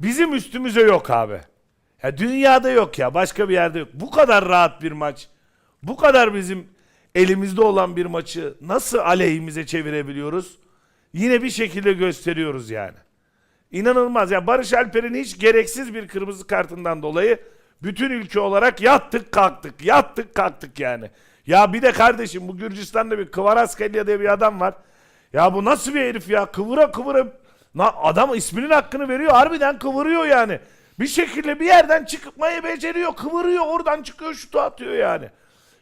Bizim üstümüze yok abi. Ya dünyada yok ya. Başka bir yerde yok. Bu kadar rahat bir maç. Bu kadar bizim elimizde olan bir maçı nasıl aleyhimize çevirebiliyoruz? Yine bir şekilde gösteriyoruz yani. İnanılmaz. Ya Barış Alper'in hiç gereksiz bir kırmızı kartından dolayı bütün ülke olarak yattık kalktık. Yattık kalktık yani. Ya bir de kardeşim bu Gürcistan'da bir Kıvaraskelya diye bir adam var. Ya bu nasıl bir herif ya? Kıvıra kıvıra Na, adam isminin hakkını veriyor. Harbiden kıvırıyor yani. Bir şekilde bir yerden çıkmayı beceriyor. Kıvırıyor. Oradan çıkıyor şutu atıyor yani.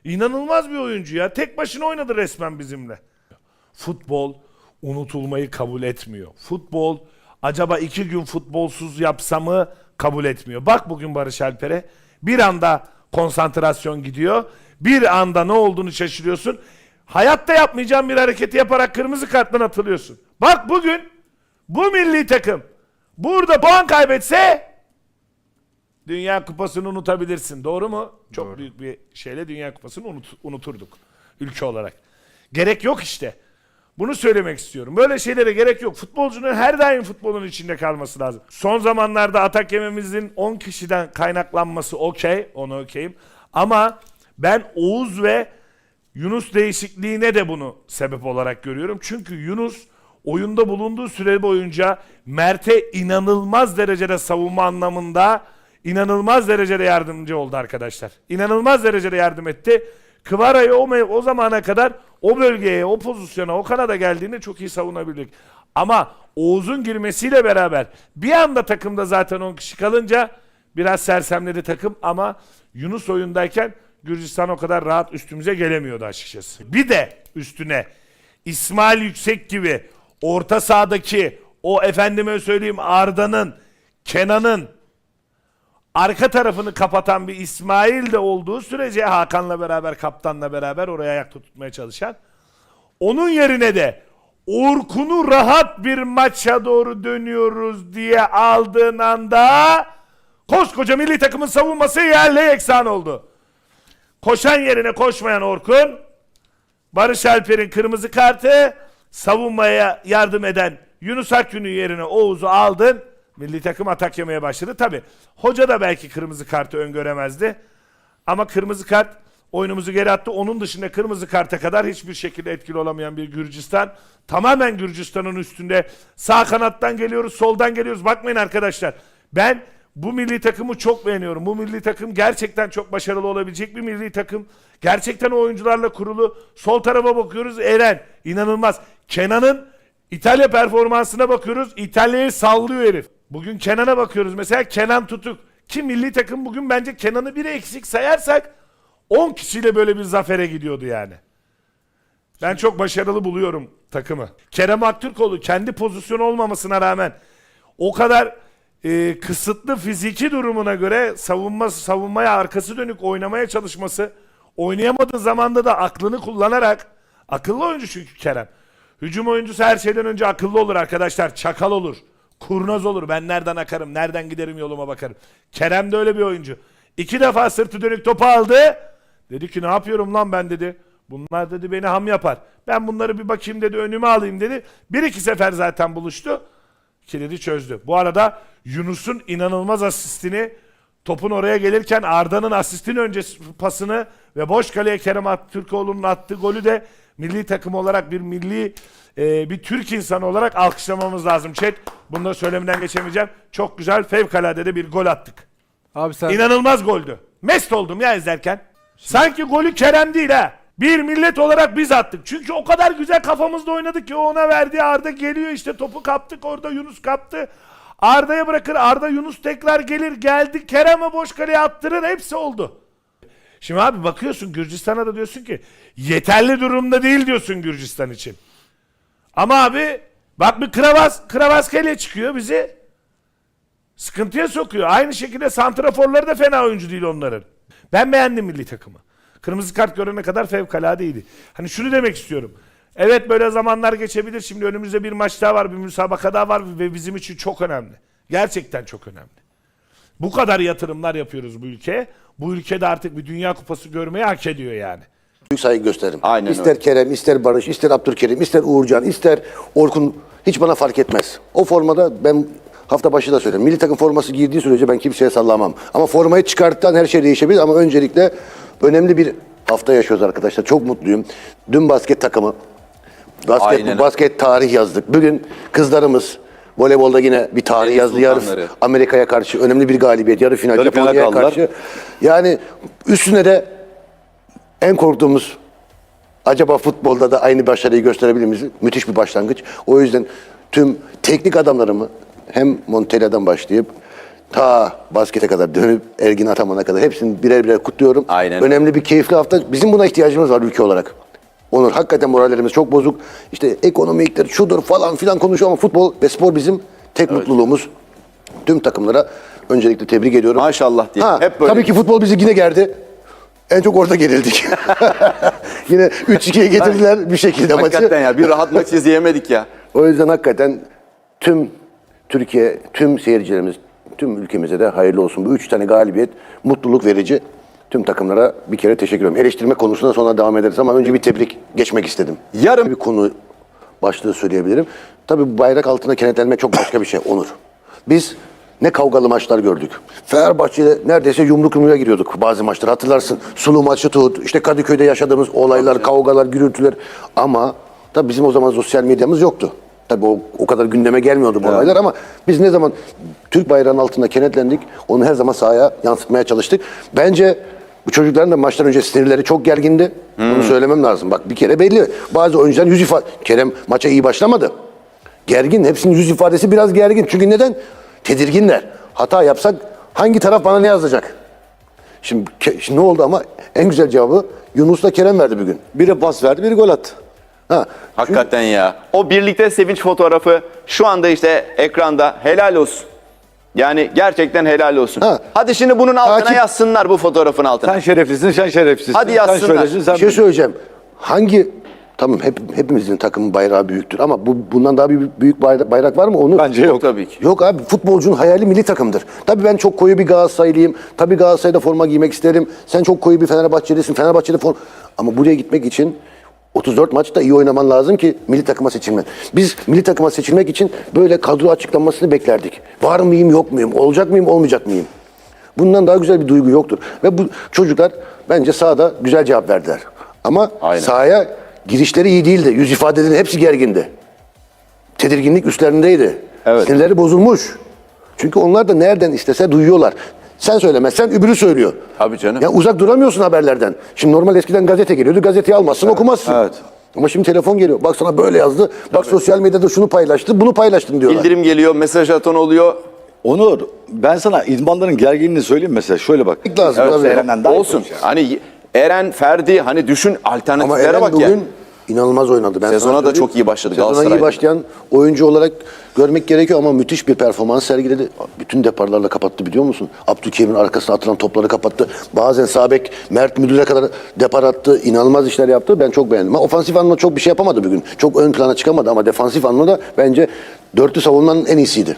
İnanılmaz bir oyuncu ya. Tek başına oynadı resmen bizimle. Futbol unutulmayı kabul etmiyor. Futbol acaba iki gün futbolsuz yapsa mı kabul etmiyor. Bak bugün Barış Alper'e bir anda konsantrasyon gidiyor. Bir anda ne olduğunu şaşırıyorsun. Hayatta yapmayacağın bir hareketi yaparak kırmızı karttan atılıyorsun. Bak bugün bu milli takım burada puan kaybetse Dünya Kupası'nı unutabilirsin. Doğru mu? Çok büyük bir şeyle Dünya Kupası'nı unut- unuturduk ülke olarak. Gerek yok işte. Bunu söylemek istiyorum. Böyle şeylere gerek yok. Futbolcunun her daim futbolun içinde kalması lazım. Son zamanlarda atak yememizin 10 kişiden kaynaklanması okey. Onu okeyim. Ama ben Oğuz ve Yunus değişikliğine de bunu sebep olarak görüyorum. Çünkü Yunus oyunda bulunduğu süre boyunca Mert'e inanılmaz derecede savunma anlamında inanılmaz derecede yardımcı oldu arkadaşlar. İnanılmaz derecede yardım etti. Kıvara'yı o, o zamana kadar o bölgeye, o pozisyona, o kanada geldiğinde çok iyi savunabildik. Ama Oğuz'un girmesiyle beraber bir anda takımda zaten 10 kişi kalınca biraz sersemledi takım ama Yunus oyundayken Gürcistan o kadar rahat üstümüze gelemiyordu açıkçası. Bir de üstüne İsmail Yüksek gibi orta sahadaki o efendime söyleyeyim Arda'nın, Kenan'ın arka tarafını kapatan bir İsmail de olduğu sürece Hakan'la beraber kaptanla beraber oraya ayakta tutmaya çalışan onun yerine de Orkun'u rahat bir maça doğru dönüyoruz diye aldığın anda koskoca milli takımın savunması yerle yeksan oldu. Koşan yerine koşmayan Orkun Barış Alper'in kırmızı kartı savunmaya yardım eden Yunus Akgün'ün yerine Oğuz'u aldın. Milli takım atak yemeye başladı. Tabi hoca da belki kırmızı kartı öngöremezdi. Ama kırmızı kart oyunumuzu geri attı. Onun dışında kırmızı karta kadar hiçbir şekilde etkili olamayan bir Gürcistan. Tamamen Gürcistan'ın üstünde. Sağ kanattan geliyoruz, soldan geliyoruz. Bakmayın arkadaşlar. Ben bu milli takımı çok beğeniyorum. Bu milli takım gerçekten çok başarılı olabilecek bir milli takım. Gerçekten oyuncularla kurulu. Sol tarafa bakıyoruz Eren. inanılmaz. Kenan'ın İtalya performansına bakıyoruz. İtalya'yı sallıyor herif. Bugün Kenan'a bakıyoruz. Mesela Kenan Tutuk. Ki milli takım bugün bence Kenan'ı biri eksik sayarsak 10 kişiyle böyle bir zafere gidiyordu yani. Ben çok başarılı buluyorum takımı. Kerem Aktürkoğlu kendi pozisyonu olmamasına rağmen o kadar e, kısıtlı fiziki durumuna göre savunma savunmaya arkası dönük oynamaya çalışması, oynayamadığı zamanda da aklını kullanarak akıllı oyuncu çünkü Kerem. Hücum oyuncusu her şeyden önce akıllı olur arkadaşlar. Çakal olur. Kurnaz olur. Ben nereden akarım, nereden giderim yoluma bakarım. Kerem de öyle bir oyuncu. İki defa sırtı dönük topu aldı. Dedi ki ne yapıyorum lan ben dedi. Bunlar dedi beni ham yapar. Ben bunları bir bakayım dedi önüme alayım dedi. Bir iki sefer zaten buluştu. Kilidi çözdü. Bu arada Yunus'un inanılmaz asistini topun oraya gelirken Arda'nın asistin öncesi pasını ve boş kaleye Kerem Aktürkoğlu'nun attığı golü de milli takım olarak bir milli e, bir Türk insanı olarak alkışlamamız lazım. Chat bunu da söylemeden geçemeyeceğim. Çok güzel fevkalade de bir gol attık. Abi sen İnanılmaz goldü. Mest oldum ya izlerken. Sanki golü Kerem değil ha. Bir millet olarak biz attık. Çünkü o kadar güzel kafamızda oynadık ki ona verdi. Arda geliyor işte topu kaptık orada Yunus kaptı. Arda'ya bırakır. Arda Yunus tekrar gelir. Geldi. Kerem'e boş kaleye attırır. Hepsi oldu. Şimdi abi bakıyorsun Gürcistan'a da diyorsun ki yeterli durumda değil diyorsun Gürcistan için. Ama abi bak bir Kravas, Kravaskele çıkıyor bizi sıkıntıya sokuyor. Aynı şekilde santraforları da fena oyuncu değil onların. Ben beğendim milli takımı. Kırmızı kart görene kadar fevkaladeydi. Hani şunu demek istiyorum. Evet böyle zamanlar geçebilir. Şimdi önümüzde bir maç daha var, bir müsabaka daha var ve bizim için çok önemli. Gerçekten çok önemli. Bu kadar yatırımlar yapıyoruz bu ülkeye. Bu ülkede artık bir dünya kupası görmeyi hak ediyor yani. Büyük saygı gösteririm. Aynen ister öyle. Kerem, ister Barış, ister Abdülkerim, ister Uğurcan, ister Orkun hiç bana fark etmez. O formada ben hafta başı da söyledim. Milli takım forması giydiği sürece ben kimseye sallamam. Ama formayı çıkarttıktan her şey değişebilir ama öncelikle önemli bir hafta yaşıyoruz arkadaşlar. Çok mutluyum. Dün basket takımı basket, Aynen. basket tarih yazdık. Bugün kızlarımız voleybolda yine bir tarih yazdı. Yarı. Amerika'ya karşı önemli bir galibiyet. Yarı final Yarı Japonya'ya karşı. Yani üstüne de en korktuğumuz acaba futbolda da aynı başarıyı gösterebilir miyiz? Müthiş bir başlangıç. O yüzden tüm teknik adamlarımı hem Montella'dan başlayıp ta baskete kadar dönüp Ergin Ataman'a kadar hepsini birer birer kutluyorum. Aynen. Önemli bir keyifli hafta. Bizim buna ihtiyacımız var ülke olarak. Onur hakikaten morallerimiz çok bozuk. İşte ekonomiktir, şudur falan filan konuşuyor ama futbol ve spor bizim tek mutluluğumuz. Tüm takımlara öncelikle tebrik ediyorum. Maşallah diyelim. Ha, Hep böyle. Tabii ki futbol bizi yine gerdi. En çok orada gerildik. yine 3-2'ye getirdiler bir şekilde maçı. Hakikaten ya bir rahat maç izleyemedik ya. O yüzden hakikaten tüm Türkiye, tüm seyircilerimiz, tüm ülkemize de hayırlı olsun. Bu üç tane galibiyet mutluluk verici. Tüm takımlara bir kere teşekkür ederim. Eleştirme konusunda sonra devam ederiz ama önce bir tebrik geçmek istedim. Yarın- bir konu başlığı söyleyebilirim. Tabii bayrak altına kenetlenmek çok başka bir şey Onur. Biz ne kavgalı maçlar gördük. Fenerbahçe'de neredeyse yumruk yumruğa giriyorduk bazı maçlar. Hatırlarsın. Sulu maçı tut. işte Kadıköy'de yaşadığımız olaylar, kavgalar, gürültüler. Ama tabii bizim o zaman sosyal medyamız yoktu. Tabii o, o kadar gündeme gelmiyordu bu olaylar ama biz ne zaman Türk bayrağının altında kenetlendik onu her zaman sahaya yansıtmaya çalıştık. Bence bu çocukların da maçtan önce sinirleri çok gergindi. Bunu söylemem lazım. Bak bir kere belli. Bazı oyuncuların yüz ifade... Kerem maça iyi başlamadı. Gergin. Hepsinin yüz ifadesi biraz gergin. Çünkü neden? Tedirginler. Hata yapsak hangi taraf bana ne yazacak? Şimdi, şimdi ne oldu ama en güzel cevabı Yunus'la Kerem verdi bugün. Biri pas verdi, biri gol attı. Ha. Hakikaten ya. O birlikte sevinç fotoğrafı şu anda işte ekranda helal olsun. Yani gerçekten helal olsun. Ha. Hadi şimdi bunun altına Takip- yazsınlar bu fotoğrafın altına. Sen şereflisin, sen şerefsizsin. Hadi Sen yazsınlar. şöylesin, sen Bir şey söyleyeceğim. Hangi tamam hep, hepimizin takımın bayrağı büyüktür ama bu bundan daha büyük, büyük bayrak, bayrak var mı onu? Bence yok. Tabii ki. Yok abi futbolcunun hayali milli takımdır. Tabii ben çok koyu bir Galatasaraylıyım. Tabii Galatasaray'da forma giymek isterim. Sen çok koyu bir Fenerbahçelisin. Fenerbahçe'de forma... Ama buraya gitmek için 34 maçta iyi oynaman lazım ki milli takıma seçilmen. Biz milli takıma seçilmek için böyle kadro açıklanmasını beklerdik. Var mıyım yok muyum? Olacak mıyım olmayacak mıyım? Bundan daha güzel bir duygu yoktur. Ve bu çocuklar bence sahada güzel cevap verdiler. Ama Aynen. sahaya girişleri iyi değildi. Yüz ifadelerin hepsi gergindi. Tedirginlik üstlerindeydi. Evet. Sinirleri bozulmuş. Çünkü onlar da nereden istese duyuyorlar. Sen söylemezsen öbürü söylüyor. Tabii canım. Ya uzak duramıyorsun haberlerden. Şimdi normal eskiden gazete geliyordu. Gazeteyi almazsın okumazsın. evet. Ama şimdi telefon geliyor. Bak sana böyle yazdı. Bak sosyal medyada şunu paylaştı. Bunu paylaştın diyorlar. Bildirim geliyor, mesaj atan oluyor. Onur, ben sana idmanların gerginliğini söyleyeyim mesela. Şöyle bak. lazım Evet, tabii. Eren'den daha Olsun. konuşuyor. Hani Eren, Ferdi hani düşün Ama alternatiflere Eren bak bugün ya. inanılmaz oynadı. Ben Sezona da çok iyi başladı Sezona iyi başlayan oyuncu olarak görmek gerekiyor ama müthiş bir performans sergiledi. Bütün deparlarla kapattı biliyor musun? Abdülkerim'in arkasına atılan topları kapattı. Bazen Sabek, Mert Müdür'e kadar depar attı. İnanılmaz işler yaptı. Ben çok beğendim. Ama ofansif anlamda çok bir şey yapamadı bugün. Çok ön plana çıkamadı ama defansif anlamda bence dörtlü savunmanın en iyisiydi.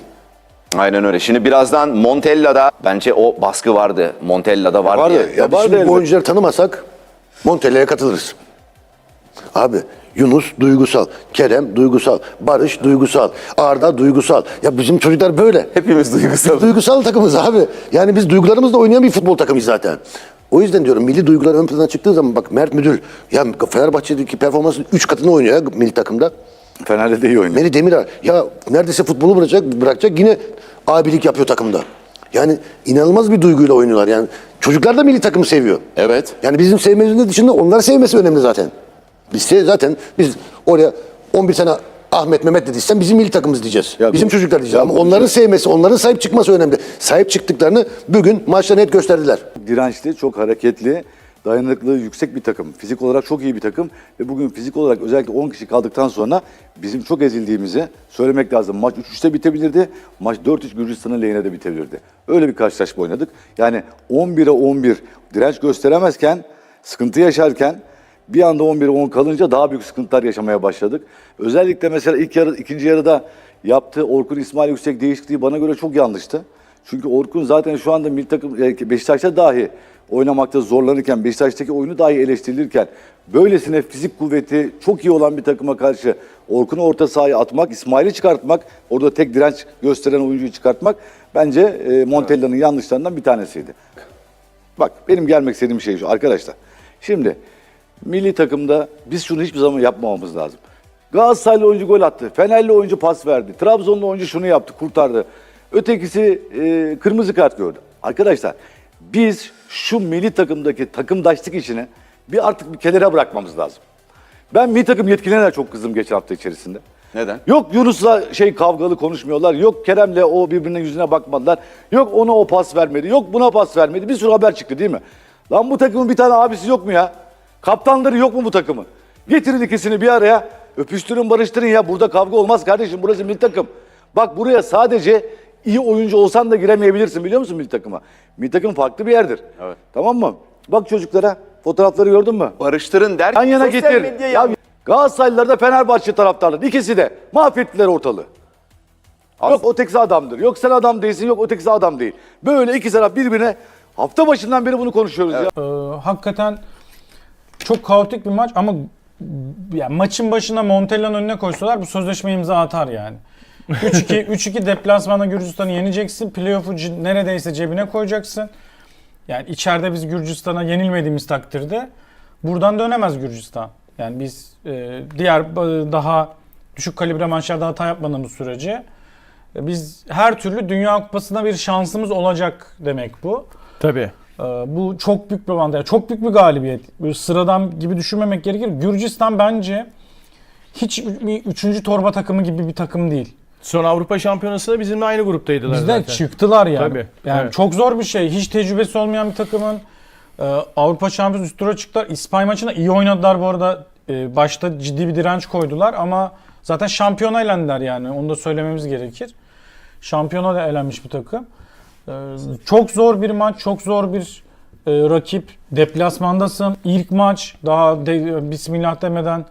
Aynen öyle. Şimdi birazdan Montella'da bence o baskı vardı. Montella'da var Vardı. diye. Ya Ya biz vardı şimdi bu oyuncuları tanımasak Montella'ya katılırız. Abi Yunus duygusal, Kerem duygusal, Barış duygusal, Arda duygusal. Ya bizim çocuklar böyle. Hepimiz duygusal. Biz duygusal takımız abi. Yani biz duygularımızla oynayan bir futbol takımıyız zaten. O yüzden diyorum milli duygular ön plana çıktığı zaman bak Mert Müdür ya Fenerbahçe'deki performansın 3 katını oynuyor ya milli takımda. Fener'de de iyi oynuyor. Meri Demiral ya neredeyse futbolu bırakacak, bırakacak yine abilik yapıyor takımda. Yani inanılmaz bir duyguyla oynuyorlar. Yani çocuklar da milli takımı seviyor. Evet. Yani bizim sevmemizin dışında onları sevmesi önemli zaten. Biz se- zaten biz oraya 11 tane Ahmet Mehmet dediysen bizim milli takımımız diyeceğiz. Ya bizim bu- çocuklar diyeceğiz. ya Ama onların sevmesi, onların sahip çıkması önemli. Sahip çıktıklarını bugün maçta net gösterdiler. Dirençli, çok hareketli, dayanıklılığı yüksek bir takım. Fizik olarak çok iyi bir takım. Ve bugün fizik olarak özellikle 10 kişi kaldıktan sonra bizim çok ezildiğimizi söylemek lazım. Maç 3-3'te bitebilirdi. Maç 4-3 Gürcistan'ın lehine de bitebilirdi. Öyle bir karşılaşma oynadık. Yani 11'e 11 direnç gösteremezken, sıkıntı yaşarken bir anda 11'e 10 kalınca daha büyük sıkıntılar yaşamaya başladık. Özellikle mesela ilk yarı, ikinci yarıda yaptığı Orkun İsmail Yüksek değişikliği bana göre çok yanlıştı. Çünkü Orkun zaten şu anda milli takım e, Beşiktaş'ta dahi oynamakta zorlanırken, Beşiktaş'taki oyunu dahi eleştirilirken böylesine fizik kuvveti çok iyi olan bir takıma karşı Orkun'u orta sahaya atmak, İsmail'i çıkartmak, orada tek direnç gösteren oyuncuyu çıkartmak bence e, Montella'nın yanlışlarından bir tanesiydi. Bak benim gelmek istediğim şey şu arkadaşlar. Şimdi milli takımda biz şunu hiçbir zaman yapmamamız lazım. Galatasaraylı oyuncu gol attı. Fenerli oyuncu pas verdi. Trabzonlu oyuncu şunu yaptı, kurtardı. Ötekisi e, kırmızı kart gördü. Arkadaşlar biz şu milli takımdaki takımdaşlık işini bir artık bir kenara bırakmamız lazım. Ben milli takım yetkililerine de çok kızdım geçen hafta içerisinde. Neden? Yok Yunus'la şey kavgalı konuşmuyorlar. Yok Kerem'le o birbirine yüzüne bakmadılar. Yok ona o pas vermedi. Yok buna pas vermedi. Bir sürü haber çıktı değil mi? Lan bu takımın bir tane abisi yok mu ya? Kaptanları yok mu bu takımın? Getirin ikisini bir araya. Öpüştürün barıştırın ya. Burada kavga olmaz kardeşim. Burası milli takım. Bak buraya sadece iyi oyuncu olsan da giremeyebilirsin biliyor musun milli takıma? Milli takım farklı bir yerdir. Evet. Tamam mı? Bak çocuklara fotoğrafları gördün mü? Barıştırın der. Yan yana sosyal getir. medya Ya, yap- Galatasaraylılar da Fenerbahçe taraftarları. İkisi de mahvettiler ortalığı. Yok o tekisi adamdır. Yok sen adam değilsin. Yok o tekisi adam değil. Böyle iki taraf birbirine hafta başından beri bunu konuşuyoruz ya. Ee, hakikaten çok kaotik bir maç ama yani maçın başına Montella'nın önüne koysalar bu sözleşme imza atar yani. 3-2 3-2 deplasmanda Gürcistan'ı yeneceksin. Playoff'u neredeyse cebine koyacaksın. Yani içeride biz Gürcistan'a yenilmediğimiz takdirde buradan dönemez Gürcistan. Yani biz e, diğer e, daha düşük kalibre maçlarda hata yapmadığımız sürece e, biz her türlü Dünya Kupası'na bir şansımız olacak demek bu. Tabii. Ee, Bu çok büyük bir avantaj. Çok büyük bir galibiyet. Böyle sıradan gibi düşünmemek gerekir. Gürcistan bence hiç bir üçüncü torba takımı gibi bir takım değil. Son Avrupa Şampiyonası'nda bizimle aynı gruptaydılar Bizden zaten. çıktılar yani. Tabii, Yani evet. çok zor bir şey. Hiç tecrübesi olmayan bir takımın e, Avrupa Şampiyonası üst tura çıktılar. İspanya maçında iyi oynadılar bu arada. E, başta ciddi bir direnç koydular ama zaten şampiyona elendiler yani. Onu da söylememiz gerekir. Şampiyona da elenmiş bir takım. E, çok zor bir maç, çok zor bir e, rakip. Deplasmandasın. İlk maç daha de, bismillah demeden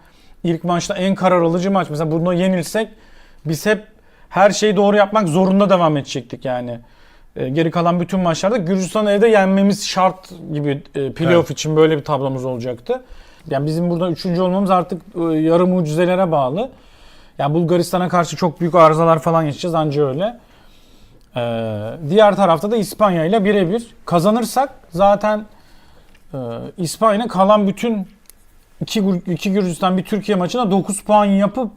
ilk maçta en karar alıcı maç. Mesela bunu yenilsek biz hep her şeyi doğru yapmak zorunda devam edecektik yani. E, geri kalan bütün maçlarda Gürcistan'ı evde yenmemiz şart gibi e, playoff için böyle bir tablomuz olacaktı. Yani bizim burada üçüncü olmamız artık e, yarı mucizelere bağlı. Yani Bulgaristan'a karşı çok büyük arızalar falan yaşayacağız anca öyle. Ee, diğer tarafta da İspanya ile birebir kazanırsak zaten e, İspanya'nın kalan bütün iki, iki Gürcistan bir Türkiye maçına 9 puan yapıp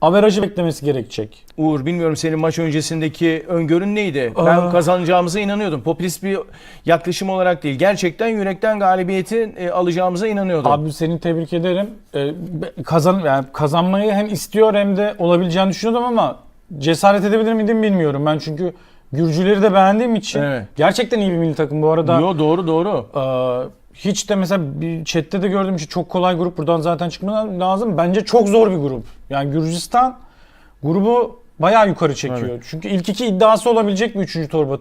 averajı beklemesi gerekecek. Uğur bilmiyorum senin maç öncesindeki öngörün neydi? Ben Aa. kazanacağımıza inanıyordum. Popülist bir yaklaşım olarak değil. Gerçekten yürekten galibiyeti e, alacağımıza inanıyordum. Abi seni tebrik ederim. Ee, be- kazan yani kazanmayı hem istiyor hem de olabileceğini düşünüyordum ama cesaret edebilir miydim bilmiyorum. Ben çünkü Gürcüleri de beğendiğim için Evet. gerçekten iyi bir milli takım bu arada. Yo doğru doğru. Ee, hiç de mesela bir chatte de gördüğüm şey çok kolay grup buradan zaten çıkmadan lazım. Bence çok zor bir grup. Yani Gürcistan grubu bayağı yukarı çekiyor. Çünkü ilk iki iddiası olabilecek bir üçüncü torba